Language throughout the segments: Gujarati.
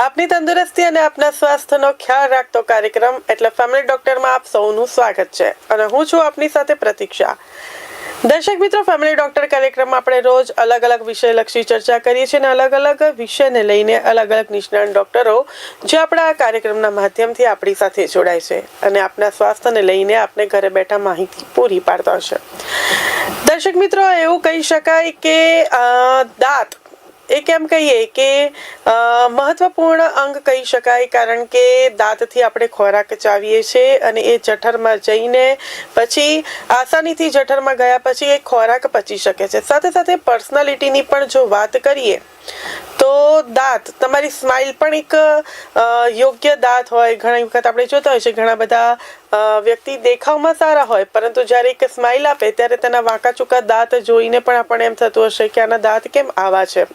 આપની તંદુરસ્તી અને આપના સ્વાસ્થ્યનો ખ્યાલ રાખતો કાર્યક્રમ એટલે ફેમિલી ડોક્ટરમાં આપ સૌનું સ્વાગત છે અને હું છું આપની સાથે પ્રતીક્ષા. દર્શક મિત્રો ફેમિલી ડોક્ટર કાર્યક્રમમાં આપણે રોજ અલગ અલગ વિષયલક્ષી ચર્ચા કરીએ છીએ અને અલગ અલગ વિષયને લઈને અલગ અલગ નિષ્ણાત ડોક્ટરો જે આપણા આ કાર્યક્રમના માધ્યમથી આપણી સાથે જોડાય છે અને આપના સ્વાસ્થ્યને લઈને આપને ઘરે બેઠા માહિતી પૂરી પાડતા હશે. દર્શક મિત્રો, એવું કહી શકાય કે દાંત એ એમ કહીએ કે મહત્વપૂર્ણ અંગ કહી શકાય કારણ કે દાંતથી આપણે ખોરાક ચાવીએ છીએ અને એ જઠરમાં જઈને પછી આસાનીથી જઠરમાં ગયા પછી એ ખોરાક પચી શકે છે. સાથે સાથે પર્સનાલિટીની પણ જો વાત કરીએ, તો દાંત, તમારી સ્માઇલ પણ એક યોગ્ય દાંત હોય. ઘણી વખત આપણે જોતા હોય છે, ઘણા બધા વ્યક્તિ દેખાવમાં સારા હોય, પરંતુ જ્યારે એક સ્માઇલ આપે, ત્યારે તેના વાંકા ચૂકા દાંત જોઈને પણ આપણને એમ થતું હશે કે આના દાંત કેમ આવા છે?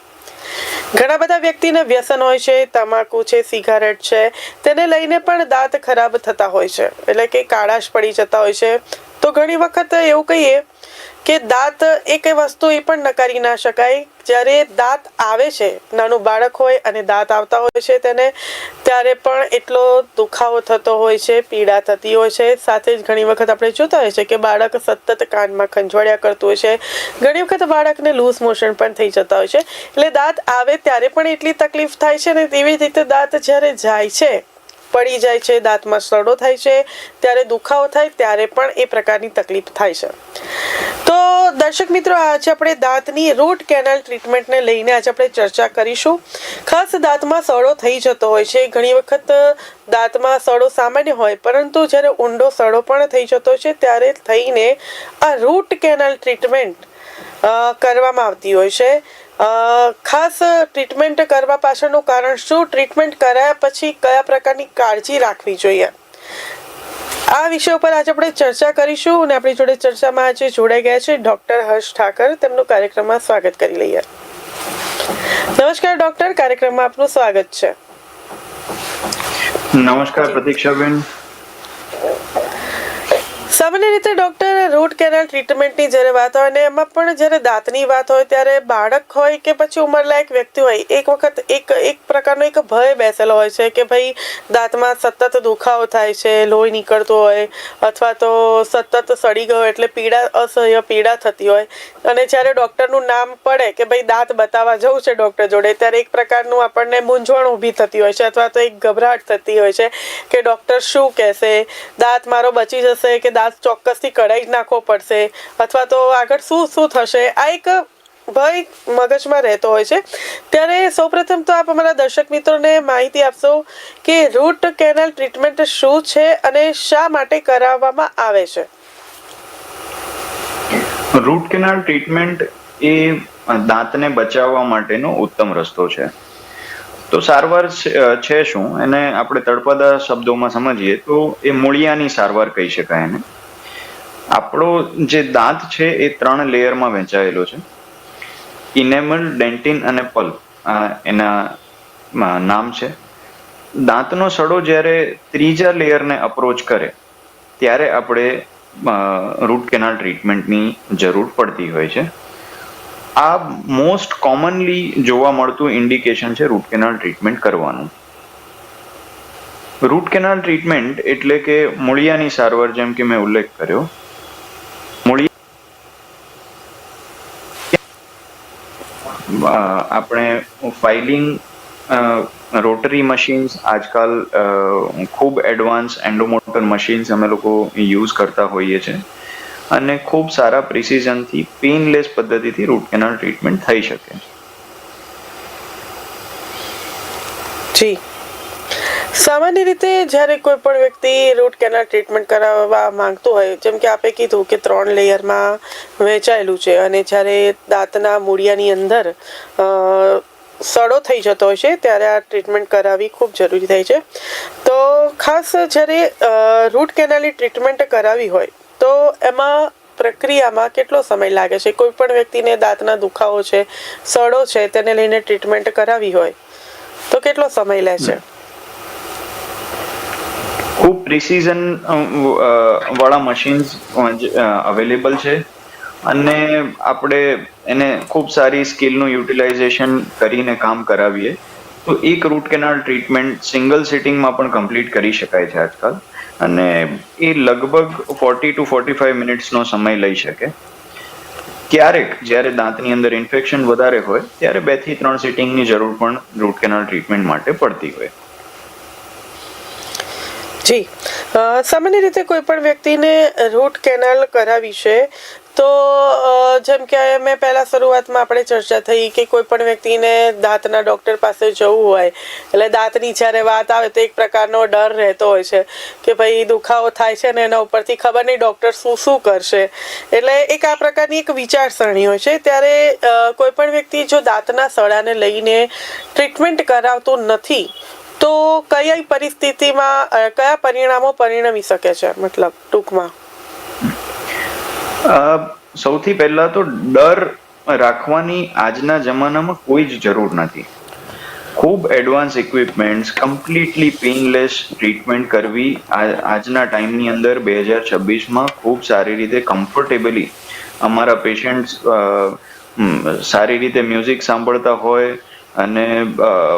ઘણા બધા વ્યક્તિને વ્યસન હોય છે, તમાકુ છે, સિગારેટ છે, તેને લઈને પણ દાંત ખરાબ થતા હોય છે. એટલે કે કાળાશ પડી જતા હોય છે તો ઘણી વખત એવું કહીએ કે દાંત એક વસ્તુ એ પણ નકારી ના શકાય. જ્યારે દાંત આવે છે, નાનું બાળક હોય અને દાંત આવતા હોય છે તેને, ત્યારે પણ એટલો દુખાવો થતો હોય છે, પીડા થતી હોય છે. સાથે જ ઘણી વખત આપણે જોતા હોય છે કે બાળક સતત કાનમાં ખંજવાળ્યા કરતું હોય છે. ઘણી વખત બાળકને લૂઝ મોશન પણ થઈ જતા હોય છે. એટલે દાંત આવે ત્યારે પણ એટલી તકલીફ થાય છે ને તેવી રીતે દાંત જ્યારે જાય છે પડી જાય છે, દાંતમાં સડો થાય છે, ત્યારે દુખાવો થાય, ત્યારે પણ એ પ્રકારની તકલીફ થાય છે. તો દર્શક મિત્રો, આજે આપણે દાંતની રૂટ કેનાલ ટ્રીટમેન્ટને લઈને આજે આપણે ચર્ચા કરીશું. ખાસ દાંતમાં સડો થઈ જતો હોય છે. ઘણી વખત દાંતમાં સડો સામાન્ય હોય, પરંતુ જ્યારે ઊંડો સડો પણ થઈ જતો છે, ત્યારે થઈને આ રૂટ કેનાલ ટ્રીટમેન્ટ કરવામાં આવતી હોય છે. ખાસ ટ્રીટમેન્ટ કરવા પાછળનું કારણ શું? ટ્રીટમેન્ટ કરાયા પછી કયા પ્રકારની કાળજી રાખવી જોઈએ? આ વિષય ઉપર આજે આપણે ચર્ચા કરીશું અને આપણી જોડે ચર્ચામાં આજે જોડાઈ ગયા છે ડોક્ટર હર્ષ ઠાકર. તેમનું કાર્યક્રમમાં સ્વાગત કરી લઈએ. નમસ્કાર ડોક્ટર. કાર્યક્રમમાં આપનું સ્વાગત છે. નમસ્કાર પ્રતીક્ષાબેન. સામાન્ય રીતે ડૉક્ટર રૂટ કેનાલ ટ્રીટમેન્ટની જ્યારે વાત હોય ને, એમાં પણ જ્યારે દાંતની વાત હોય ત્યારે બાળક હોય કે પછી ઉંમરલાયક વ્યક્તિ હોય, એક વખત એક એક પ્રકારનો એક ભય બેસેલો હોય છે કે ભાઈ દાંતમાં સતત દુખાવો થાય છે, લોહી નીકળતો હોય, અથવા તો સતત સડી ગયો એટલે પીડા, અસહ્ય પીડા થતી હોય. અને જ્યારે ડૉક્ટરનું નામ પડે કે ભાઈ દાંત બતાવવા જવું છે ડૉક્ટર જોડે, ત્યારે એક પ્રકારનું આપણને મૂંઝવણ ઊભી થતી હોય છે અથવા તો એક ગભરાટ થતી હોય છે કે ડૉક્ટર શું કહેશે, દાંત મારો બચી જશે કે દાંત ચોક્કસથી કરાવી જ નાખવો પડશે. અથવા તો આગળ શું શું થશે? આ એક ભય મગજમાં રહેતો હોય છે. ત્યારે સૌપ્રથમ તો આપ અમારા દર્શક મિત્રોને માહિતી આપશો કે રૂટ કેનાલ ટ્રીટમેન્ટ શું છે અને શા માટે કરાવવામાં આવે છે? રૂટ કેનાલ ટ્રીટમેન્ટ એ દાંતને બચાવવા માટેનો ઉત્તમ રસ્તો છે. તો સારવાર છે શું? એને આપણે તળપદા શબ્દોમાં સમજીએ તો એ મૂળિયાની સારવાર કહી શકાય એને. આપણો જે દાંત છે એ ત્રણ લેયરમાં વહેંચાયેલો છે. ઇનેમલ ડેન્ટિન અને પલ્પ એના નામ છે. દાંતનો સડો જ્યારે ત્રીજા લેયરને અપ્રોચ કરે, ત્યારે આપણે રૂટ કેનાલ ટ્રીટમેન્ટની જરૂર પડતી હોય છે. આ મોસ્ટ કોમનલી જોવા મળતું ઇન્ડિકેશન છે રૂટ કેનાલ ટ્રીટમેન્ટ કરવાનું. રૂટ કેનાલ ટ્રીટમેન્ટ એટલે કે મૂળિયાની સારવાર જેમ કે મેં ઉલ્લેખ કર્યો મૂળિયા અ, આપણે ફાઇલિંગ રોટરી મશીન્સ આજકાલ ખૂબ એડવાન્સ એન્ડોમોટર મશીન્સ અમે લોકો યુઝ કરતા હોઈએ છીએ અને ખૂબ સારા પ્રિસિઝનથી પેઇનલેસ પદ્ધતિથી રૂટ કેનાલ ટ્રીટમેન્ટ થઈ શકે. જી. સામાન્ય રીતે જ્યારે કોઈ પણ વ્યક્તિ રૂટ કેનાલ ટ્રીટમેન્ટ કરાવવા માંગતું હોય, જેમ કે આપે કીધું કે ત્રણ લેયરમાં વહેંચાયેલું છે અને જ્યારે દાંતના મૂળિયાની અંદર સડો થઈ જતો હોય છે, ત્યારે આ ટ્રીટમેન્ટ કરાવવી ખૂબ જરૂરી થાય છે. તો ખાસ જ્યારે રૂટ કેનાલની ટ્રીટમેન્ટ કરાવી હોય, તો એમાં પ્રક્રિયામાં કેટલો સમય લાગે છે? કોઈ પણ વ્યક્તિને દાંતના દુખાવો છે, સડો છે, તેને લઈને ટ્રીટમેન્ટ કરાવી હોય, તો કેટલો સમય લે છે? ખૂબ પ્રિસિઝન વાળા મશીન્સ અવેલેબલ છે. અને આપણે એને ખૂબ સારી સ્કિલનું યુટિલાઇઝેશન કરીને કામ કરાવીએ. તો એક રૂટ કેનાલ ટ્રીટમેન્ટ સિંગલ સિટિંગમાં પણ કમ્પ્લીટ કરી શકાય છે આજકાલ. અને એ લગભગ ફોર્ટી ટુ ફોર્ટી ફાઈવ મિનિટ્સનો સમય લઈ શકે. ક્યારેક જ્યારે દાંતની અંદર ઇન્ફેક્શન વધારે હોય, ત્યારે બેથી ત્રણ સિટિંગની જરૂર પણ રૂટ કેનાલ ટ્રીટમેન્ટ માટે પડતી હોય. જી. સામાન્ય રીતે કોઈ પણ વ્યક્તિને રૂટ કેનાલ કરાવી છે, તો જેમ કે મેં પહેલાં શરૂઆતમાં આપણે ચર્ચા થઈ કે કોઈ પણ વ્યક્તિને દાંતના ડૉક્ટર પાસે જવું હોય, એટલે દાંતની જ્યારે વાત આવે તો એક પ્રકારનો ડર રહેતો હોય છે કે ભાઈ દુખાવો થાય છે ને એના ઉપરથી ખબર નહીં ડૉક્ટર શું શું કરશે. એટલે એક આ પ્રકારની એક વિચારસરણી હોય છે. ત્યારે કોઈ પણ વ્યક્તિ જો દાંતના સડાને લઈને ટ્રીટમેન્ટ કરાવતું નથી તો કઈ પરિસ્થિતિમાં કયા પરિણામો પરિણમી શકે છે? મતલબ, ટૂંકમાં. સૌથી પહેલા તો ડર રાખવાની આજના જમાનામાં કોઈ જ જરૂર નથી. ખૂબ advance equipments, completely painless treatment કરવી આજના ટાઈમની અંદર બે હજાર છવ્વીસમાં ખૂબ સારી રીતે કમ્ફર્ટેબલી અમારા પેશન્ટ્સ સારી રીતે મ્યુઝિક સાંભળતા હોય અને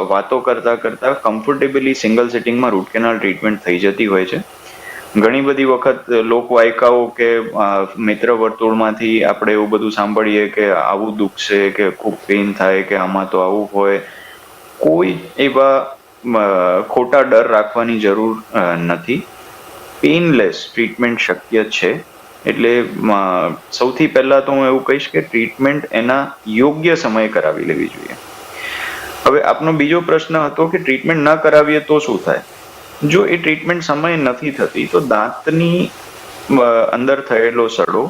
વાતો કરતા કરતા કમ્ફર્ટેબલી સિંગલ સિટિંગમાં રૂટ કેનાલ ટ્રીટમેન્ટ થઈ જતી હોય છે. ઘણી બધી વખત લોકવાયકાઓ કે મિત્ર વર્તુળમાંથી આપણે એવું બધું સાંભળીએ કે આવું દુખશે કે ખૂબ પેઇન થાય કે આમાં તો આવું હોય. કોઈ એવા ખોટા ડર રાખવાની જરૂર નથી. પેઇનલેસ ટ્રીટમેન્ટ શક્ય છે. એટલે સૌથી પહેલાં તો હું એવું કહીશ કે ટ્રીટમેન્ટ એના યોગ્ય સમયે કરાવી લેવી જોઈએ. હવે આપનો બીજો પ્રશ્ન હતો કે ટ્રીટમેન્ટ ન કરાવીએ તો શું થાય? જો એ ટ્રીટમેન્ટ સમયે નથી થતી, તો દાંતની અંદર થયેલો સડો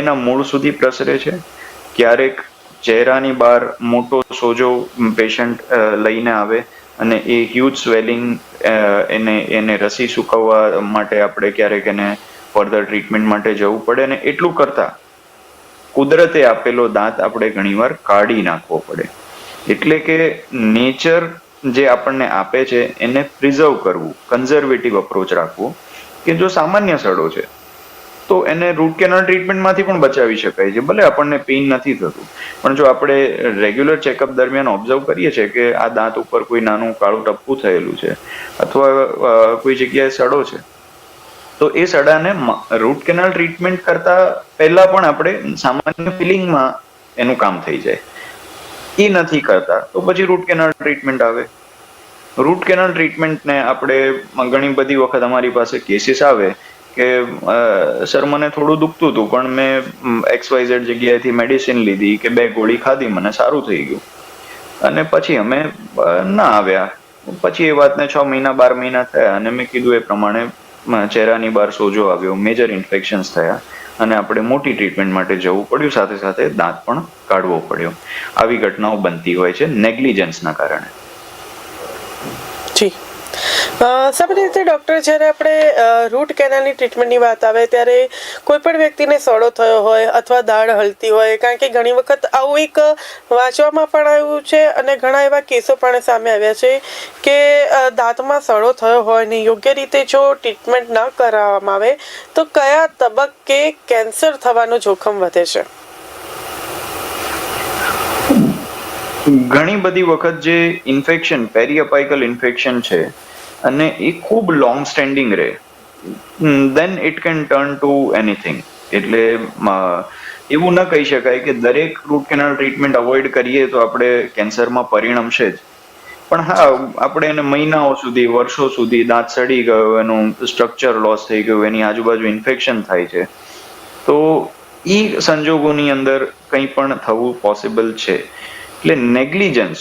એના મૂળ સુધી પ્રસરે છે? ક્યારેક ચહેરાની બહાર મોટો સોજો પેશન્ટ લઈને આવે અને એ હ્યુજ સ્વેલિંગ એને એને રસી સુકવવા માટે આપણે ક્યારેક એને ફર્ધર ટ્રીટમેન્ટ માટે જવું પડે અને એટલું કરતા કુદરતે આપેલો દાંત આપણે ઘણીવાર કાઢી નાખવો પડે. એટલે કે નેચર જે આપણને આપે છે, એને પ્રિઝર્વ કરવું કન્ઝર્વેટિવ અપ્રોચ રાખવો, કે જો સામાન્ય સડો છે, તો એને રૂટ કેનાલ ટ્રીટમેન્ટમાંથી પણ બચાવી શકાય છે, ભલે આપણને પેઇન નથી થતું. પણ જો આપણે રેગ્યુલર ચેકઅપ દરમિયાન ઓબ્ઝર્વ કરીએ છીએ કે આ દાંત ઉપર કોઈ નાનું કાળું ટપકું થયેલું છે, અથવા કોઈ જગ્યાએ સડો છે, તો એ સડાને રૂટ કેનાલ ટ્રીટમેન્ટ કરતા પહેલા પણ આપણે સામાન્ય ફિલિંગમાં એનું કામ થઈ જાય. એ નથી કરતા. તો પછી રૂટ કેનાલ ટ્રીટમેન્ટ આવે. રૂટ કેનાલ ટ્રીટમેન્ટને આપણે ઘણી બધી વખત અમારી પાસે કેસીસ આવે કે સર મને થોડું દુખતું હતું, પણ મેં એક્સ વાય ઝેડ જગ્યાએથી મેડિસિન લીધી કે બે ગોળી ખાધી, મને સારું થઈ ગયું. અને પછી અમે ના આવ્યા. પછી એ વાતને છ મહિના, બાર મહિના થયા અને મેં કીધું એ પ્રમાણે ચહેરાની બહાર સોજો આવ્યો. મેજર ઇન્ફેક્શન્સ થયા. અને આપણે મોટી ટ્રીટમેન્ટ માટે જવું પડ્યું. સાથે સાથે દાંત પણ કાઢવો પડ્યો. આવી ઘટનાઓ બનતી હોય છે નેગ્લિજન્સના કારણે. સામાન્ય રીતે ડૉક્ટર જ્યારે આપણે રૂટ કેનાલની ટ્રીટમેન્ટની વાત આવે ત્યારે કોઈ પણ વ્યક્તિને સડો થયો હોય અથવા દાઢ હલતી હોય, કારણ કે ઘણી વખત આવું એક વાંચવામાં પણ આવ્યું છે અને ઘણા એવા કેસો પણ સામે આવ્યા છે કે દાંતમાં સડો થયો હોય ને યોગ્ય રીતે જો ટ્રીટમેન્ટ ન કરાવવામાં આવે, તો કયા તબક્કે કેન્સર થવાનું જોખમ વધે છે? ઘણી બધી વખત જે ઇન્ફેક્શન પેરીઅપાઇકલ ઇન્ફેક્શન છે અને એ ખૂબ લોંગ સ્ટેન્ડિંગ રહે. Then it can turn to anything એટલે એવું ન કહી શકાય કે દરેક રૂટ કેનાલ ટ્રીટમેન્ટ અવોઇડ કરીએ તો આપણે કેન્સરમાં પરિણમશે જ. પણ હા, આપણે એને મહિનાઓ સુધી, વર્ષો સુધી દાંત સડી ગયો, એનું સ્ટ્રક્ચર લોસ થઈ ગયું, એની આજુબાજુ ઇન્ફેક્શન થાય છે. તો એ સંજોગોની અંદર કંઈ પણ થવું પોસિબલ છે. એટલે નેગ્લિજન્સ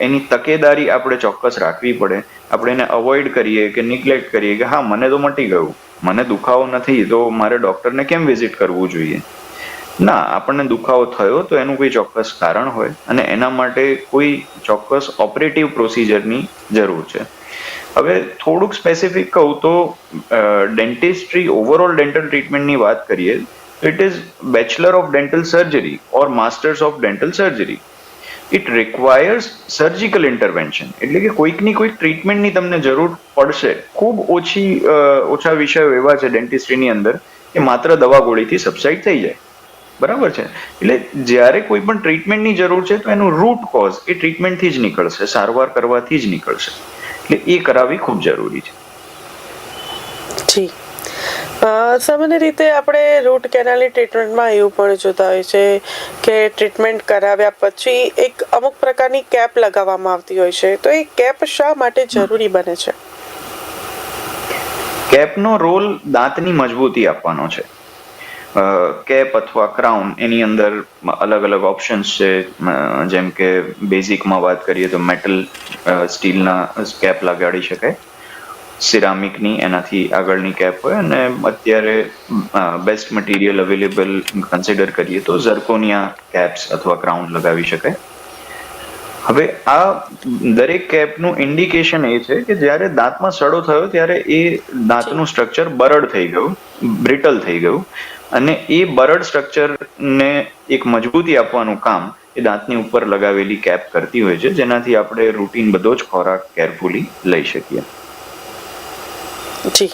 એની તકેદારી આપણે ચોક્કસ રાખવી પડે. આપણે એને અવોઇડ કરીએ કે નિગ્લેક્ટ કરીએ કે હા, મને તો મટી ગયું. મને દુખાવો નથી, તો મારે ડૉક્ટરને કેમ વિઝિટ કરવું જોઈએ? ના, આપણને દુખાવો થયો તો એનું કોઈ ચોક્કસ કારણ હોય અને એના માટે કોઈ ચોક્કસ ઓપરેટિવ પ્રોસિજરની જરૂર છે. હવે થોડુંક સ્પેસિફિક કહું તો ડેન્ટિસ્ટ્રી ઓવરઓલ ડેન્ટલ ટ્રીટમેન્ટની વાત કરીએ, તો it is bachelor of dental surgery or masters of dental surgery it requires surgical intervention એટલે કે કોઈકની કોઈક ટ્રીટમેન્ટની તમને જરૂર પડશે. ખૂબ ઓછી ઓછા વિષયો એવા છે ડેન્ટિસ્ટ્રીની અંદર કે માત્ર દવા ગોળીથી સબસાઇડ થઈ જાય. બરાબર છે? એટલે જ્યારે કોઈ પણ ટ્રીટમેન્ટની જરૂર છે તો એનું રૂટ કોઝ એ ટ્રીટમેન્ટથી જ નીકળશે સારવાર કરવાથી જ નીકળશે. એટલે એ કરાવવી ખૂબ જરૂરી છે. અ, સામાન્ય રીતે આપણે રૂટ કેનાલની ટ્રીટમેન્ટમાં એવું પણ જોતા હોય છે કે ટ્રીટમેન્ટ કરાવ્યા પછી એક અમુક પ્રકારની કેપ લગાવવામાં આવતી હોય છે. તો એ કેપ શા માટે જરૂરી બને છે? કેપનો રોલ દાંતની મજબૂતી આપવાનો છે. કેપ અથવા ક્રાઉન એની અંદર અલગ અલગ ઓપ્શન્સ છે. જેમ કે બેઝિકમાં વાત કરીએ તો મેટલ સ્ટીલના કેપ લગાડી શકાય. સિરામિકની એનાથી આગળની કેપ હોય અને અત્યારે બેસ્ટ મટીરિયલ અવેલેબલ કન્સિડર કરીએ તો ઝર્કોનિયા કેપ્સ અથવા ક્રાઉન લગાવી શકાય. હવે આ દરેક કેપનું ઇન્ડિકેશન એ છે કે જ્યારે દાંતમાં સડો થયો ત્યારે એ દાંતનું સ્ટ્રક્ચર બરડ થઈ ગયું બ્રિટલ થઈ ગયું અને એ બરડ સ્ટ્રક્ચરને એક મજબૂતી આપવાનું કામ એ દાંતની ઉપર લગાવેલી કેપ કરતી હોય છે જેનાથી આપણે રૂટીન બધો જ ખોરાક કેરફુલી લઈ શકીએ. જી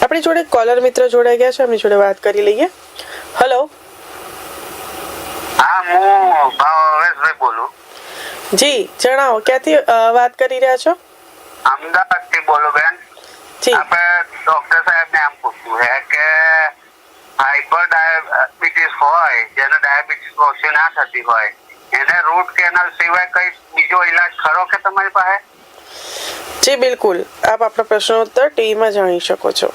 આપણી જોડે કોલર મિત્ર જોડાઈ ગયા છે એમની જોડે વાત કરી લઈએ હલો હા હું ભાવેશભાઈ બોલું જી જણાવો ક્યાંથી અ, વાત કરી રહ્યા છો અમદાવાદથી બોલું બેન જી આપણે ડોક્ટર સાહેબ ને એમ પૂછવું છે કે હાઈપર ડાયાબિટીસ હોય જેને ડાયાબિટીસ ઓછી ના થતી હોય એને રૂટ કેનાલ સિવાય કઈ બીજો ઈલાજ ખરો કે તમારી પાસે જી, બિલકુલ. આપ આપણા પ્રશ્નો ઉત્તર ટીવીમાં જાણી શકો છો.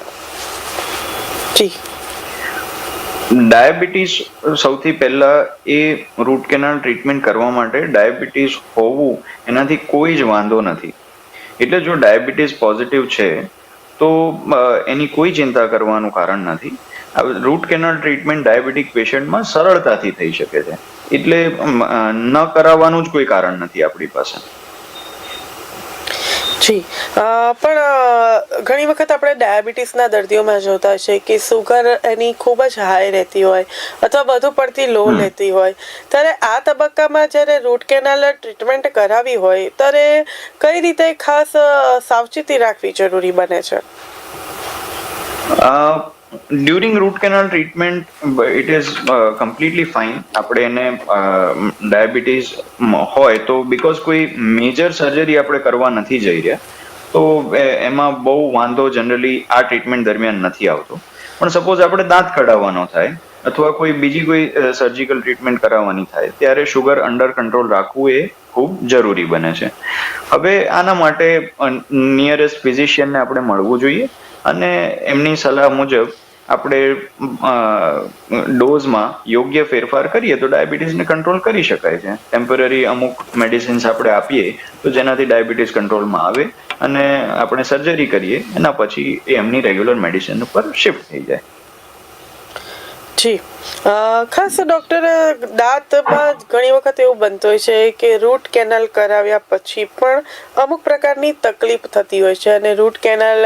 જી. ડાયાબિટીસ સૌથી પહેલા એ રૂટ કેનાલ ટ્રીટમેન્ટ કરવા માટે ડાયાબિટીસ હોવું એનાથી કોઈ જ વાંધો નથી. એટલે જો ડાયાબિટીસ પોઝિટિવ છે, તો એની કોઈ ચિંતા કરવાનું કારણ નથી. રૂટ કેનાલ ટ્રીટમેન્ટ ડાયાબિટીક પેશન્ટમાં સરળતાથી થઈ શકે છે. એટલે ન કરાવવાનું જ કોઈ કારણ નથી આપણી પાસે. જી. પણ ઘણી વખત આપણે ડાયાબિટીસના દર્દીઓમાં જોતા છે કે સુગર એની ખૂબ જ હાઈ રહેતી હોય અથવા વધુ પડતી લો લેતી હોય. ત્યારે આ તબક્કામાં જ્યારે રૂટ કેનાલ ટ્રીટમેન્ટ કરાવી હોય ત્યારે કઈ રીતે ખાસ સાવચેતી રાખવી જરૂરી બને છે? During root canal treatment it is completely fine આપણે એને ડાયાબિટીસ હોય તો બીકોઝ કોઈ મેજર સર્જરી આપણે કરવા નથી જઈ રહ્યા, તો એમાં બહુ વાંધો જનરલી આ ટ્રીટમેન્ટ દરમિયાન નથી આવતો. પણ સપોઝ આપણે દાંત કઢાવવાનો થાય, અથવા કોઈ બીજી કોઈ સર્જિકલ ટ્રીટમેન્ટ કરાવવાની થાય, ત્યારે શુગર અંડર કંટ્રોલ રાખવું એ ખૂબ જરૂરી બને છે. હવે આના માટે નિયરેસ્ટ ફિઝિશિયનને આપણે મળવું જોઈએ. અને એમની સલાહ મુજબ આપણે ડોઝમાં યોગ્ય ફેરફાર કરીએ તો ડાયાબિટીસને કંટ્રોલ કરી શકાય છે. ટેમ્પરરી અમુક મેડિસિન્સ આપણે આપીએ તો જેનાથી ડાયાબિટીસ કંટ્રોલમાં આવે અને આપણે સર્જરી કરીએ એના પછી એ એમની રેગ્યુલર મેડિસિન ઉપર શિફ્ટ થઈ જાય. જી ખાસ ડોક્ટર દાંતમાં ઘણી વખત એવું બનતું હોય છે કે રૂટ કેનાલ કરાવ્યા પછી પણ અમુક પ્રકારની તકલીફ થતી હોય છે અને રૂટ કેનાલ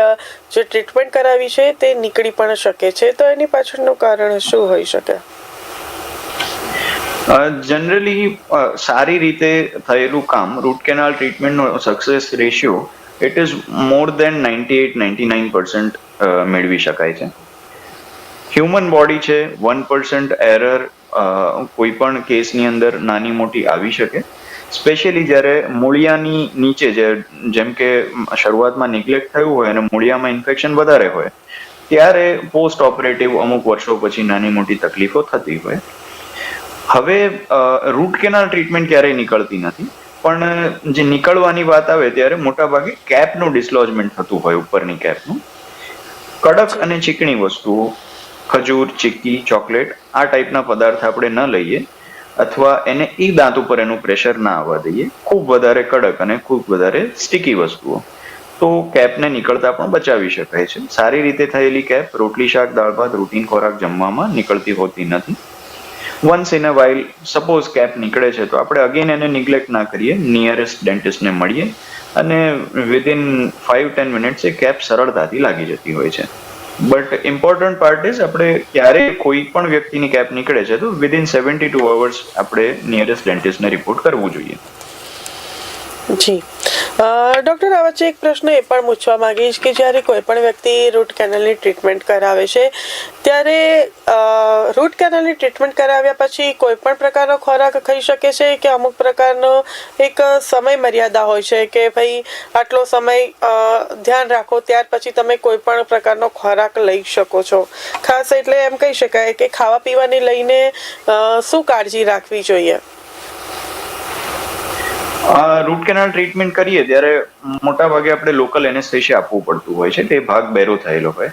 જે ટ્રીટમેન્ટ કરાવી છે તે નીકળી પણ શકે છે. તો એની પાછળનું કારણ શું હોઈ શકે? જનરલી સારી રીતે થયેલું કામ root canal ટ્રીટમેન્ટનો success ratio it is more than ninety eight ninety nine percent મેળવી શકાય છે. હ્યુમન બોડી છે વન પર્સન્ટ એરર કોઈ પણ કેસની અંદર નાની મોટી આવી શકે. સ્પેશિયલી જ્યારે મૂળિયાની નીચે જે, જેમ કે શરૂઆતમાં નિગ્લેક્ટ થયું હોય અને મૂળિયામાં ઇન્ફેક્શન વધારે હોય, ત્યારે પોસ્ટ ઓપરેટિવ અમુક વર્ષો પછી નાની મોટી તકલીફો થતી હોય. હવે રૂટ કેનાલ ટ્રીટમેન્ટ ક્યારેય નીકળતી નથી, પણ જે નીકળવાની વાત આવે ત્યારે મોટાભાગે કેપનું ડિસ્લોજમેન્ટ થતું હોય ઉપરની કેપનું કડક અને ચીકણી વસ્તુઓ ખજૂર, ચીક્કી, ચોકલેટ આ ટાઈપના પદાર્થ આપણે ન લઈએ અથવા એને એ દાંત ઉપર એનું પ્રેશર ના આવવા દઈએ. ખૂબ વધારે કડક અને ખૂબ વધારે સ્ટીકી વસ્તુઓ. તો કેપને નીકળતા પણ બચાવી શકાય છે. સારી રીતે થયેલી કેપ રોટલી શાક, દાળ ભાત, રૂટીન ખોરાક જમવામાં નીકળતી હોતી નથી. Once in a while suppose cap નીકળે છે, તો આપણે અગેન એને નિગ્લેક્ટ ના કરીએ. નિયરેસ્ટ ડેન્ટિસ્ટને મળીએ અને વિધિન ફાઇવ ટેન મિનિટ્સ એ કેપ સરળતાથી લાગી જતી હોય છે. બટ ઇમ્પોર્ટન્ટ પાર્ટ ઇઝ આપણે ક્યારે કોઈ પણ વ્યક્તિની કેપ નીકળે છે, તો વિધિન સેવન્ટી ટુ અવર્સ આપણે નિયરેસ્ટ ડેન્ટિસ્ટને રિપોર્ટ કરવું જોઈએ. જી. ડૉક્ટર આ વચ્ચે એક પ્રશ્ન એ પણ પૂછવા માંગીશ કે જ્યારે કોઈ પણ વ્યક્તિ રૂટ કેનલની ટ્રીટમેન્ટ કરાવે છે, ત્યારે રૂટ કેનલની ટ્રીટમેન્ટ કરાવ્યા પછી કોઈ પણ પ્રકારનો ખોરાક ખાઈ શકે છે કે અમુક પ્રકારનો એક સમય મર્યાદા હોય છે કે ભાઈ આટલો સમય ધ્યાન રાખો ત્યાર પછી તમે કોઈ પણ પ્રકારનો ખોરાક લઈ શકો છો. ખાસ એટલે એમ કહી શકાય કે ખાવા પીવાની લઈને શું કાળજી રાખવી જોઈએ? રૂટ કેનાલ ટ્રીટમેન્ટ કરીએ ત્યારે મોટા ભાગે આપણે લોકલ એનેસ્થેશિયા આપવું પડતું હોય છે. તે ભાગ બેરો થયેલો હોય.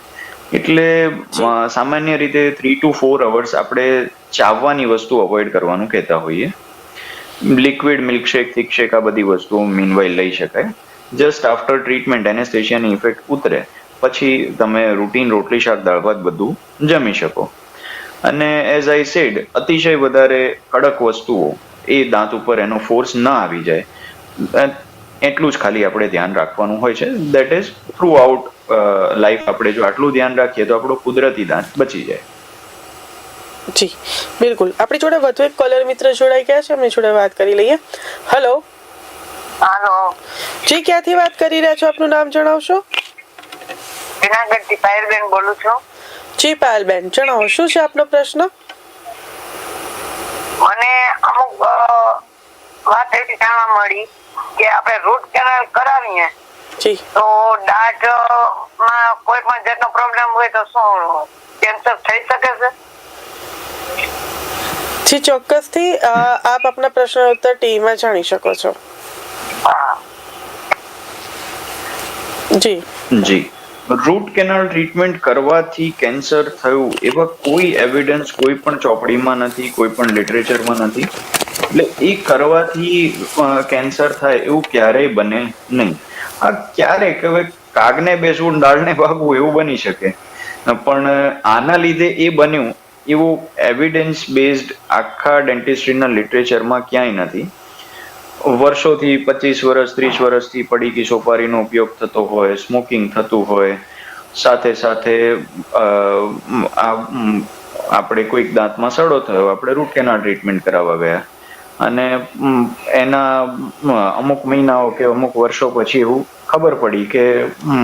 એટલે સામાન્ય રીતે થ્રી ટુ ફોર અવર્સ આપણે ચાવવાની વસ્તુ અવોઇડ કરવાનું કહેતા હોઈએ. લિક્વિડ મિલ્કશેક થિક શેક આ બધી વસ્તુઓ મીનવાઇલ લઈ શકાય. જસ્ટ આફ્ટર ટ્રીટમેન્ટ એનેસ્થેશિયાની ઇફેક્ટ ઉતરે પછી તમે રૂટીન રોટલી શાક દાળ ભાત બધું જમી શકો. અને એઝ આઈ સેડ અતિશય વધારે કડક વસ્તુઓ એ દાંત ઉપર એનો ફોર્સ ના આવી જાય. એટલું જ ખાલી આપણે ધ્યાન રાખવાનું હોય છે. That is throughout life આપણે જો આટલું ધ્યાન રાખીએ તો આપણો કુદરતી દાંત બચી જાય. જી બિલકુલ. આપણી જોડે વધુ એક કોલર મિત્ર જોડાઈ ગયા છે. એમની જોડે વાત કરી લઈએ. હલો હાલો જી ક્યાંથી વાત કરી રહ્યા છો? આપનું નામ જણાવશો? જુનાગઢથી પાયલબેન બોલું છું. જી પાયલબેન જણાવો. શું છે આપનો પ્રશ્ન? વાત એવી જાણવા મળી કે આપણે રૂટ કેનાલ કરાવીએ તો દાઢમાં કોઈ પણ જાતનો પ્રોબ્લેમ હોય તો શું કેન્સર થઈ શકે છે? જી ચોક્કસથી આપ આપના પ્રશ્ન ઉત્તર ટીવીમાં જાણી શકો છો. જી. જી. રૂટ કેનાલ ટ્રીટમેન્ટ કરવાથી કેન્સર થયું એવા કોઈ એવિડન્સ કોઈ પણ ચોપડીમાં નથી કોઈ પણ લિટરેચરમાં નથી? એટલે એ કરવાથી કેન્સર થાય એવું ક્યારેય બને નહીં. આ ક્યારેક હવે કાગને બેસવું ડાળને ભાગવું એવું બની શકે. પણ આના લીધે એ બન્યું, એવું એવિડન્સ બેઝડ આખા ડેન્ટિસ્ટ્રીના લિટરેચરમાં ક્યાંય નથી. વર્ષોથી, પચીસ વર્ષ, ત્રીસ વર્ષથી પડીકી સોપારીનો ઉપયોગ થતો હોય સ્મોકિંગ થતું હોય, સાથે સાથે આપણે કોઈક દાંતમાં સડો થયો, આપણે રૂટ કેનાલ ટ્રીટમેન્ટ કરાવવા ગયા. અને એના અમુક મહિનાઓ કે અમુક વર્ષો પછી એવું ખબર પડી કે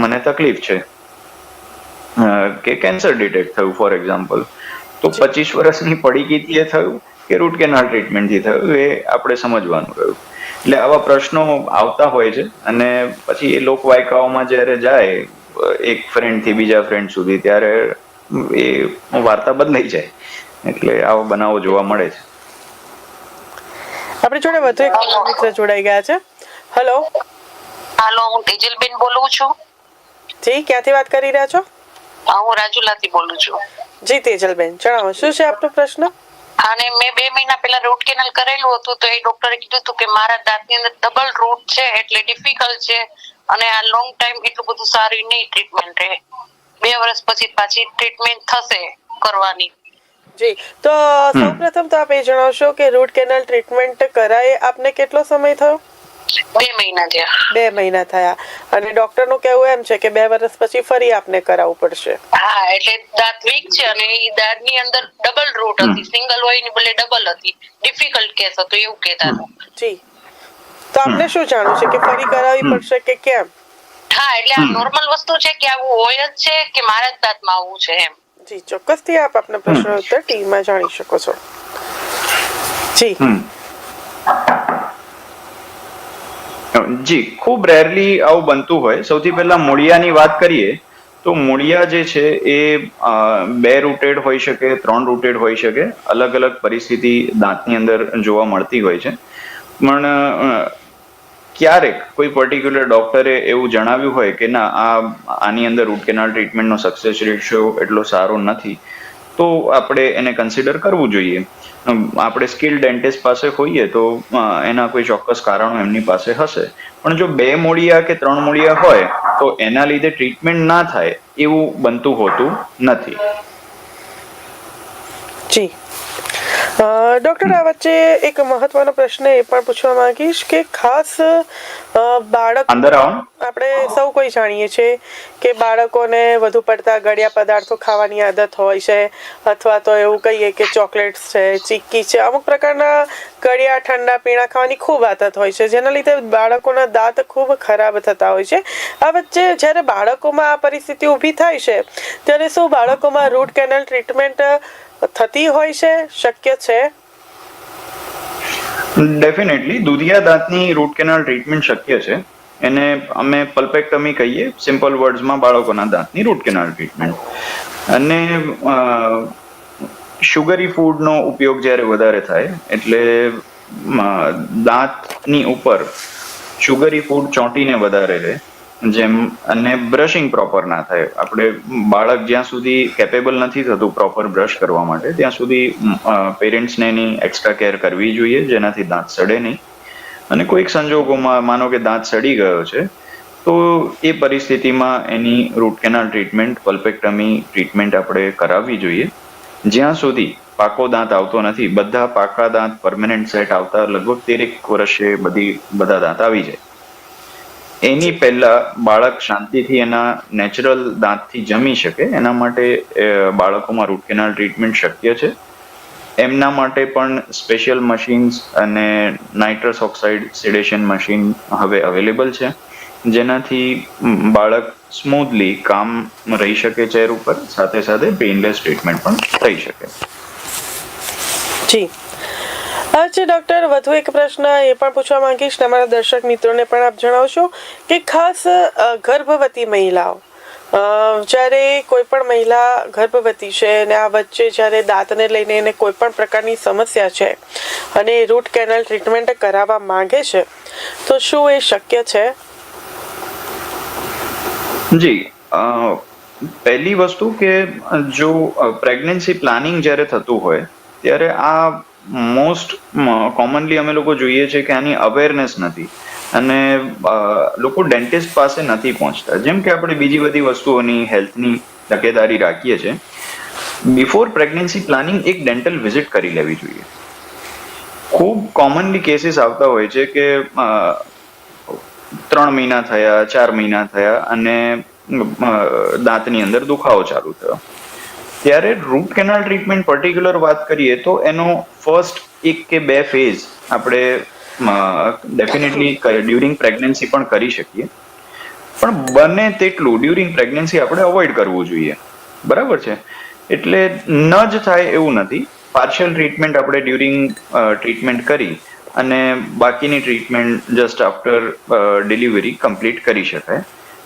મને તકલીફ છે. કે કેન્સર ડિટેક્ટ થયું ફોર એક્ઝામ્પલ. તો પચીસ વર્ષની પડીકીથી એ થયું કે રૂટ કેનાલ ટ્રીટમેન્ટથી થયું એ આપણે સમજવાનું રહ્યું. એટલે આવા પ્રશ્નો આવતા હોય છે અને પછી એ લોકવાયકાઓમાં જ્યારે જાય એક ફ્રેન્ડથી બીજા ફ્રેન્ડ સુધી ત્યારે એ વાર્તા બદલાઈ જાય. એટલે આવા બનાવો જોવા મળે છે. આપણી જોડે વધુ એક મિત્ર જોડાઈ ગયા છે. હલો હાલો હું તેજલબેન બોલું છું. જી ક્યાંથી વાત કરી રહ્યા છો? હું રાજુલાથી બોલું છું. જી તેજલબેન જણાવો શું છે આપનો પ્રશ્ન? અને મેં બે મહિના પહેલા રૂટ કેનલ કરેલું હતું તો એ ડોક્ટરે કીધું હતું કે મારા દાંતની અંદર ડબલ રૂટ છે એટલે ડિફિકલ્ટ છે અને આ લોંગ ટાઈમ એટલું બધું સારી નહીં ટ્રીટમેન્ટ રહે. બે વર્ષ પછી પાછી ટ્રીટમેન્ટ થશે કરવાની. જી. તો સૌપ્રથમ તો આપ એ જણાવશો કે રૂટ કેનાલ ટ્રીટમેન્ટ કરાય આપને કેટલો સમય થયો? બે મહિના થયા. બે મહિના થયા. અને ડોક્ટરનું કહેવું એમ છે કે બે વર્ષ પછી ફરી આપને કરાવવું પડશે. હા એટલે દાંત વીક છે અને એ દાંતની અંદર ડબલ રૂટ હતી. સિંગલ હોયની બદલે ડબલ હતી. ડિફિકલ્ટ કેસ હતો એવું કહેતા હતા. જી. તો આપને શું જાણવું છે કે ફરી કરાવવી પડશે કે કેમ? હા એટલે આ નોર્મલ વસ્તુ છે કે આવું હોય જ છે કે મારા જ દાંતમાં આવું છે એમ? જી ચોક્કસથી આપ આપના પ્રશ્નનો ઉત્તર ટીવીમાં જાણી શકો છો. જી. જી ખૂબ રેરલી આવું બનતું હોય. સૌથી પહેલા મૂળિયાની વાત કરીએ તો મૂળિયા જે છે એ બે રૂટેડ હોઈ શકે ત્રણ રૂટેડ હોઈ શકે. અલગ અલગ પરિસ્થિતિ દાંતની અંદર જોવા મળતી હોય છે. પણ ક્યારેક કોઈ પર્ટિક્યુલર ડોક્ટરે એવું જણાવ્યું હોય કે ના, આ, આની અંદર રૂટ કેનાલ ટ્રીટમેન્ટનો સક્સેસ રેશિયો એટલો સારો નથી, તો આપણે એને કન્સિડર કરવું જોઈએ. આપણે સ્કિલ ડેન્ટિસ્ટ પાસે હોઈએ તો એના કોઈ ચોક્કસ કારણો એમની પાસે હશે. પણ જો બે મૂળિયા કે ત્રણ મૂળિયા હોય, તો એના લીધે ટ્રીટમેન્ટ ના થાય એવું બનતું હોતું નથી. જી. ડૉક્ટર આ વચ્ચે એક મહત્વનો પ્રશ્ન એ પણ પૂછવા માંગીશ કે ખાસ બાળક અંદર આવો. આપણે સૌ કોઈ જાણીએ છીએ કે બાળકોને વધુ પડતા ગળ્યા પદાર્થો ખાવાની આદત હોય છે અથવા તો એવું કહીએ કે ચોકલેટ્સ છે ચીક્કી છે અમુક પ્રકારના ગળ્યા ઠંડા પીણા ખાવાની ખૂબ આદત હોય છે જેના લીધે બાળકોના દાંત ખૂબ ખરાબ થતા હોય છે. આ વચ્ચે જ્યારે બાળકોમાં આ પરિસ્થિતિ ઊભી થાય છે ત્યારે શું બાળકોમાં રૂટ કેનલ ટ્રીટમેન્ટ થતી હોય છે, શક્ય છે? ડેફિનેટલી દુધિયા દાંતની રૂટ કેનાલ ટ્રીટમેન્ટ શક્ય છે. એને અમે પલ્પેક્ટમી કહીએ સિમ્પલ વર્ડ્સમાં બાળકોના દાંતની રૂટ કેનાલ ટ્રીટમેન્ટ અને શુગરી ફૂડનો ઉપયોગ જ્યારે વધારે થાય, એટલે દાંતની ઉપર શુગરી ફૂડ ચોંટીને વધારે રહે જેમ, અને બ્રશિંગ પ્રોપર ના થાય. આપણે બાળક જ્યાં સુધી કેપેબલ નથી થતું પ્રોપર બ્રશ કરવા માટે, ત્યાં સુધી પેરેન્ટ્સને એની એક્સ્ટ્રા કેર કરવી જોઈએ, જેનાથી દાંત સડે નહીં. અને કોઈક સંજોગોમાં, માનો કે દાંત સડી ગયો છે, તો એ પરિસ્થિતિમાં એની root canal treatment pulpectomy treatment આપણે કરાવવી જોઈએ. જ્યાં સુધી પાકો દાંત આવતો નથી, બધા પાકા દાંત પરમેનન્ટ સેટ આવતા લગભગ તેરેક વર્ષે બધી, બધા દાંત આવી જાય. એની પહેલા બાળક શાંતિથી એના નેચરલ દાંતથી જમી શકે. એના માટે બાળકોમાં રૂટ કેનાલ ટ્રીટમેન્ટ શક્ય છે. એમના માટે પણ સ્પેશિયલ મશીન્સ અને નાઇટ્રસ ઓક્સાઇડ સેડેશન મશીન હવે અવેલેબલ છે. જેનાથી બાળક સ્મૂથલી કામ રહી શકે ચેર ઉપર, સાથે સાથે પેઇનલેસ ટ્રીટમેન્ટ પણ થઈ શકે. જી. અચ્છા ડૉક્ટર વધુ એક પ્રશ્ન એ પણ પૂછવા માંગીશ. તમારા દર્શક મિત્રોને પણ આપ જણાવશો કે ખાસ ગર્ભવતી મહિલાઓ જ્યારે કોઈ પણ મહિલા ગર્ભવતી છે અને આ વચ્ચે જ્યારે દાંતને લઈને એને કોઈ પણ પ્રકારની સમસ્યા છે અને રૂટ કેનલ ટ્રીટમેન્ટ કરાવવા માંગે છે, તો શું એ શક્ય છે? જી પહેલી વસ્તુ કે જો પ્રેગ્નન્સી પ્લાનિંગ જ્યારે થતું હોય, ત્યારે આ મોસ્ટ કોમનલી અમે લોકો જોઈએ છે કે આની અવેરનેસ નથી. અને લોકો ડેન્ટિસ્ટ પાસે નથી પહોંચતા. જેમ કે આપણે બીજી બધી વસ્તુઓની હેલ્થની તકેદારી રાખીએ છીએ. બિફોર પ્રેગ્નન્સી પ્લાનિંગ એક ડેન્ટલ વિઝિટ કરી લેવી જોઈએ. ખૂબ કોમનલી કેસીસ આવતા હોય છે કે ત્રણ મહિના થયા, ચાર મહિના થયા અને દાંતની અંદર દુખાવો ચાલુ થયો. ત્યારે રૂટ કેનાલ ટ્રીટમેન્ટ પર્ટિક્યુલર વાત કરીએ તો એનો ફર્સ્ટ એક કે બે ફેઝ આપણે ડેફિનેટલી ડ્યુરિંગ પ્રેગ્નન્સી પણ કરી શકીએ. પણ બને તેટલું ડ્યુરિંગ પ્રેગ્નન્સી આપણે અવોઇડ કરવું જોઈએ. બરાબર છે? એટલે ન જ થાય એવું નથી. પાર્શિયલ ટ્રીટમેન્ટ આપણે ડ્યુરિંગ ટ્રીટમેન્ટ કરી અને બાકીની treatment just after delivery complete કરી શકાય.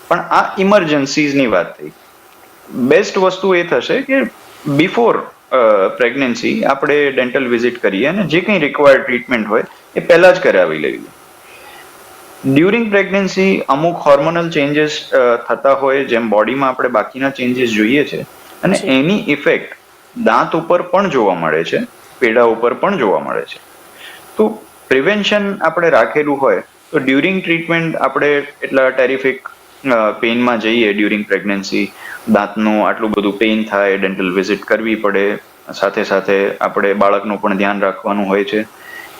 પણ આ ઇમરજન્સીઝની વાત થઈ. બેસ્ટ વસ્તુ એ થશે કે બિફોર પ્રેગ્નન્સી આપણે ડેન્ટલ વિઝિટ કરીએ અને જે કંઈ રિક્વાયર્ડ ટ્રીટમેન્ટ હોય એ પહેલાં જ કરાવી લેવી ડ્યુરિંગ પ્રેગ્નન્સી અમુક હોર્મોનલ ચેન્જીસ થતા હોય જેમ બોડીમાં આપણે બાકીના ચેન્જીસ જોઈએ છે અને એની ઇફેક્ટ દાંત ઉપર પણ જોવા મળે છે પેડા ઉપર પણ જોવા મળે છે. તો પ્રિવેન્શન આપણે રાખેલું હોય તો ડ્યુરિંગ ટ્રીટમેન્ટ આપણે એટલા ટેરિફિક પેઇનમાં જઈએ ડ્યુરિંગ પ્રેગ્નન્સી દાંતનું આટલું બધું પેઇન થાય ડેન્ટલ વિઝિટ કરવી પડે. સાથે સાથે આપણે બાળકનું પણ ધ્યાન રાખવાનું હોય છે.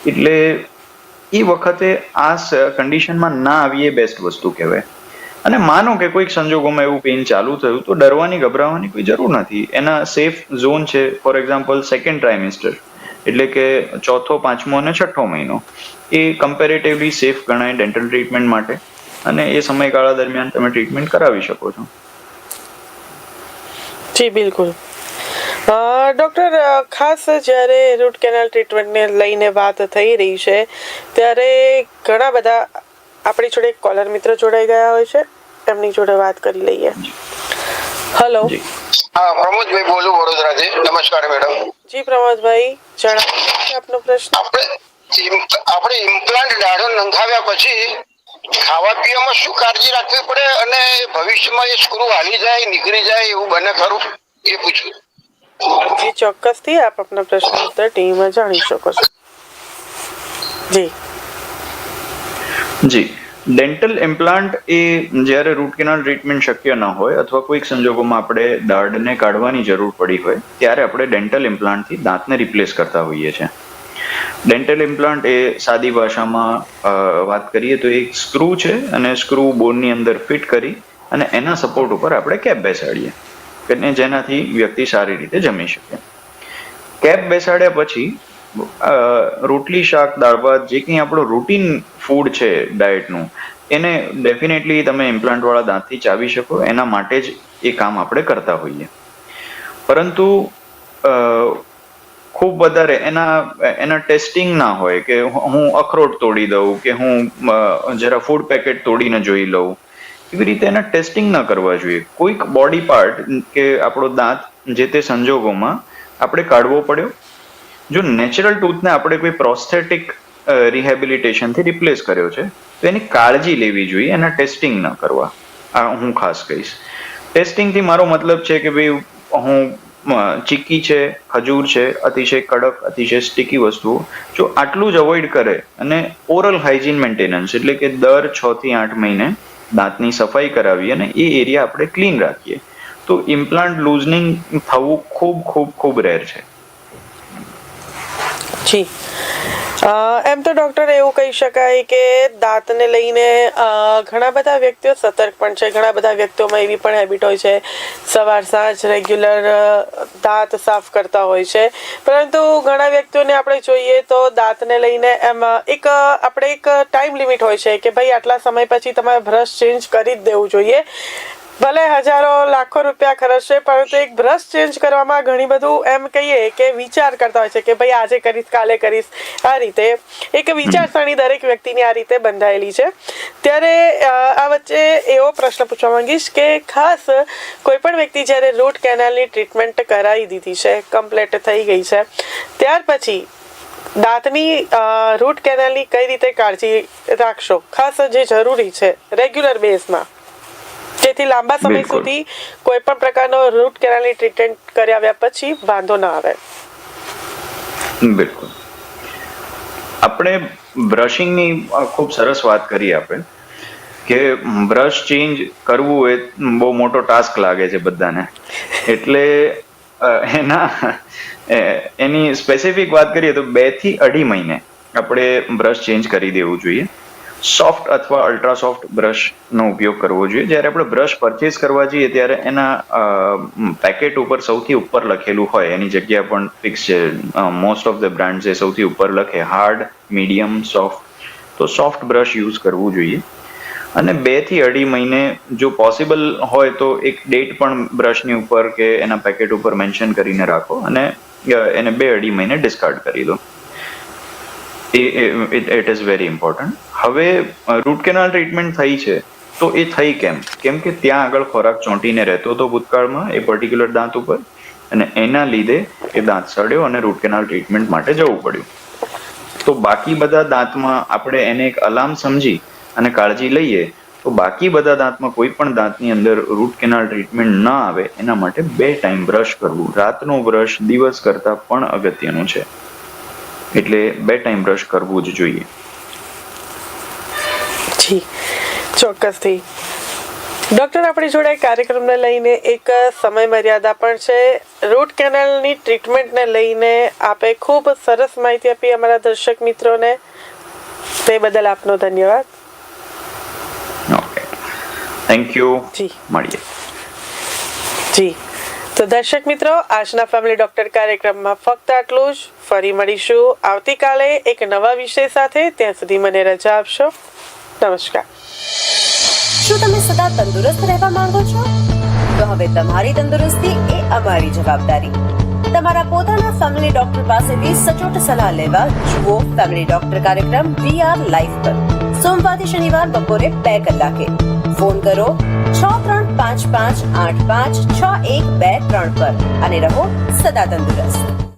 એટલે એ વખતે આ કન્ડિશનમાં ના આવી એ બેસ્ટ વસ્તુ કહેવાય. અને માનો કે કોઈક સંજોગોમાં એવું પેઇન ચાલુ થયું, તો ડરવાની, ગભરાવાની કોઈ જરૂર નથી. એના સેફ ઝોન છે ફોર એક્ઝામ્પલ સેકન્ડ ટ્રાઇમિસ્ટર એટલે કે ચોથો, પાંચમો અને છઠ્ઠો મહિનો. એ કમ્પેરેટિવલી સેફ ગણાય ડેન્ટલ ટ્રીટમેન્ટ માટે. અને એ સમયગાળા દરમિયાન તમે ટ્રીટમેન્ટ કરાવી શકો છો. જી બિલકુલ. ડૉક્ટર ખાસ જ્યારે રૂટ કેનાલ ટ્રીટમેન્ટને લઈને વાત થઈ રહી છે ત્યારે ઘણા બધા આપણી જોડે કોલર મિત્ર જોડાઈ ગયા હોય છે. એમની જોડે વાત કરી લઈએ. હલો. હા પ્રમોદભાઈ બોલું વડોદરાથી. નમસ્કાર મેડમ. જી પ્રમોદભાઈ જણાવો. આપનો પ્રશ્ન? આપણે આપણે ઇમ્પ્લાન્ટ દાઢો નંખાવ્યા પછી ખાવા પીવામાં શું કાળજી રાખવી પડે અને ભવિષ્યમાં એ સ્ક્રૂ હાલી જાય નીકળી જાય એવું બને ખરું? એ પૂછ્યું જી ચોક્કસથી આપ આપના પ્રશ્ન ઉત્તર ટીવીમાં જાણી શકો છો. જી. જી. ડેન્ટલ ઇમ્પ્લાન્ટ એ જ્યારે રૂટ કેનાલ ટ્રીટમેન્ટ શક્ય ન હોય અથવા કોઈક સંજોગોમાં આપણે દાઢને કાઢવાની જરૂર પડી હોય ત્યારે આપણે ડેન્ટલ ઇમ્પ્લાન્ટથી દાંતને રિપ્લેસ કરતા હોઈએ છીએ. ડેન્ટલ ઇમ્પ્લાન્ટ એ સાદી ભાષામાં વાત કરીએ તો એક સ્ક્રૂ છે અને સ્ક્રૂ બોનની અંદર ફિટ કરી અને એના સપોર્ટ ઉપર આપણે કેપ બેસાડીએ અને જેનાથી વ્યક્તિ સારી રીતે જમી શકે. કેપ બેસાડ્યા પછી રોટલી, શાક, દાળ, ભાત, જે કંઈ આપણું રૂટીન ફૂડ છે ડાયટનું એને ડેફિનેટલી તમે ઇમ્પ્લાન્ટવાળા દાંતથી ચાવી શકો, એના માટે જ એ કામ આપણે કરતા હોઈએ. પરંતુ ખૂબ વધારે એના એના ટેસ્ટિંગ ના હોય કે હું અખરોટ તોડી દઉં કે હું જરા ફૂડ પેકેટ તોડીને જોઈ લઉં. એવી રીતે એના ટેસ્ટિંગ ન કરવા જોઈએ. કોઈક બોડી પાર્ટ કે આપણો દાંત જે તે સંજોગોમાં આપણે કાઢવો પડ્યો. જો નેચરલ ટૂથને આપણે કોઈ પ્રોસ્થેટિક રિહેબિલિટેશનથી રિપ્લેસ કર્યો છે, તો એની કાળજી લેવી જોઈએ એના ટેસ્ટિંગ ન કરવા. આ હું ખાસ કહીશ. ટેસ્ટિંગથી મારો મતલબ છે કે ભાઈ, હું અ, ચીક્કી છે ખજૂર છે અતિશય કડક અતિશય સ્ટીકી વસ્તુઓ જો આટલું જ અવોઇડ કરે અને ઓરલ હાઇજીન મેન્ટેનન્સ એટલે કે દર છ થી આઠ મહિને દાંતની સફાઈ કરાવી અને એ એરિયા આપણે ક્લીન રાખીએ તો ઇમ્પ્લાન્ટ લૂઝનિંગ થવું ખૂબ ખૂબ ખૂબ રેર છે. જી. એમ તો ડૉક્ટર એવું કહી શકાય કે દાંતને લઈને ઘણા બધા વ્યક્તિઓ સતર્ક પણ છે. ઘણા બધા વ્યક્તિઓમાં એવી પણ હેબિટ હોય છે, સવાર સાંજ રેગ્યુલર દાંત સાફ કરતા હોય છે. પરંતુ ઘણા વ્યક્તિઓને આપણે જોઈએ તો દાંતને લઈને એમ એક આપણે એક ટાઈમ લિમિટ હોય છે કે ભાઈ આટલા સમય પછી તમારે બ્રશ ચેન્જ કરી જ દેવું જોઈએ. ભલે હજારો, લાખો રૂપિયા ખર્ચશે, પરંતુ એક બ્રશ ચેન્જ કરવામાં ઘણી બધું એમ કહીએ કે વિચાર કરતા હોય છે કે ભાઈ આજે કરીશ, કાલે કરીશ. આ રીતે એક વિચારસરણી દરેક વ્યક્તિની આ રીતે બંધાયેલી છે. ત્યારે આ વચ્ચે એવો પ્રશ્ન પૂછવા માંગીશ કે ખાસ કોઈ પણ વ્યક્તિ જ્યારે રૂટ કેનાલની ટ્રીટમેન્ટ કરાવી દીધી છે કમ્પ્લીટ થઈ ગઈ છે, ત્યાર પછી દાંતની રૂટ કેનાલની કઈ રીતે કાળજી રાખશો? ખાસ જે જરૂરી છે રેગ્યુલર બેઝમાં જેથી લાંબા સમય સુધી કોઈ પણ પ્રકારનો રૂટ કેનાલની ટ્રીટમેન્ટ કર્યા પછી વાંધો ના આવે. બિલકુલ. આપણે બ્રશિંગની ખૂબ સરસ વાત કરી આપણે કે બ્રશ ચેન્જ કરવું એ બહુ મોટો ટાસ્ક લાગે છે બધાને. એટલે એના એની સ્પેસિફિક વાત કરીએ તો બેથી અઢી મહિને આપણે બ્રશ ચેન્જ કરી દેવું જોઈએ. સોફ્ટ અથવા અલ્ટ્રા સોફ્ટ બ્રશનો ઉપયોગ કરવો જોઈએ. જ્યારે આપણે બ્રશ પરચેસ કરવા જઈએ ત્યારે એના પેકેટ ઉપર સૌથી ઉપર લખેલું હોય, એની જગ્યા પણ ફિક્સ છે. મોસ્ટ ઓફ ધ બ્રાન્ડ છે સૌથી ઉપર લખે. હાર્ડ મીડિયમ સોફ્ટ તો સોફ્ટ બ્રશ યુઝ કરવું જોઈએ. અને બેથી અઢી મહિને જો પોસિબલ હોય તો એક ડેટ પણ બ્રશની ઉપર કે એના પેકેટ ઉપર મેન્શન કરીને રાખો અને એને બે અઢી મહિને ડિસ્કાર્ડ કરી દો. ઇટ ઇઝ વેરી ઇમ્પોર્ટન્ટ હવે રૂટ કેનાલ ટ્રીટમેન્ટ થઈ છે, તો એ થઈ કેમ? કેમ કે ત્યાં આગળ ખોરાક ચોંટીને રહેતો હતો ભૂતકાળમાં, એ પર્ટિક્યુલર દાંત ઉપર, અને એના લીધે એ દાંત સડ્યો અને રૂટ કેનાલ ટ્રીટમેન્ટ માટે જવું પડ્યું. તો બાકી બધા દાંતમાં આપણે એને એક અલાર્મ સમજી અને કાળજી લઈએ, તો બાકી બધા દાંતમાં કોઈ પણ દાંતની અંદર રૂટ કેનાલ ટ્રીટમેન્ટ ના આવે, એના માટે બે ટાઈમ બ્રશ કરવું. રાતનો બ્રશ દિવસ કરતા પણ અગત્યનું છે. એટલે બે ટાઈમ બ્રશ કરવું જ જોઈએ. જી ચોક્કસથી. ડોક્ટર આપણી જોડે કાર્યક્રમને લઈને એક સમય મર્યાદા પણ છે. રૂટ કેનાલની ટ્રીટમેન્ટને લઈને આપે ખૂબ સરસ માહિતી આપી અમારા દર્શક મિત્રોને. તે બદલ આપનો ધન્યવાદ. ઓકે થેન્ક યુ જી. મળીએ. જી. તો દર્શક મિત્રો, આજના ફેમિલી ડોક્ટર કાર્યક્રમમાં ફક્ત આટલું જ. ફરી મળીશું આવતીકાલે એક નવા વિષય સાથે. ત્યાં સુધી મને રજા આપશો. નમસ્કાર. શું તમે સદા તંદુરસ્ત રહેવા માંગો છો? તો હવે તમારી તંદુરસ્તી એ અમારી જવાબદારી. તમારા પોતાના ફેમિલી ડોક્ટર પાસેથી સચોટ સલાહ લેવા જુઓ ફેમિલી ડોક્ટર કાર્યક્રમ વી આર લાઈફ પર. સોમવારથી શનિવાર બપોરે બે કલાકે. ફોન કરો છ ત્રણ પાંચ પાંચ આઠ પાંચ છ એક બે ત્રણ પર અને રહો સદા તંદુરસ્ત.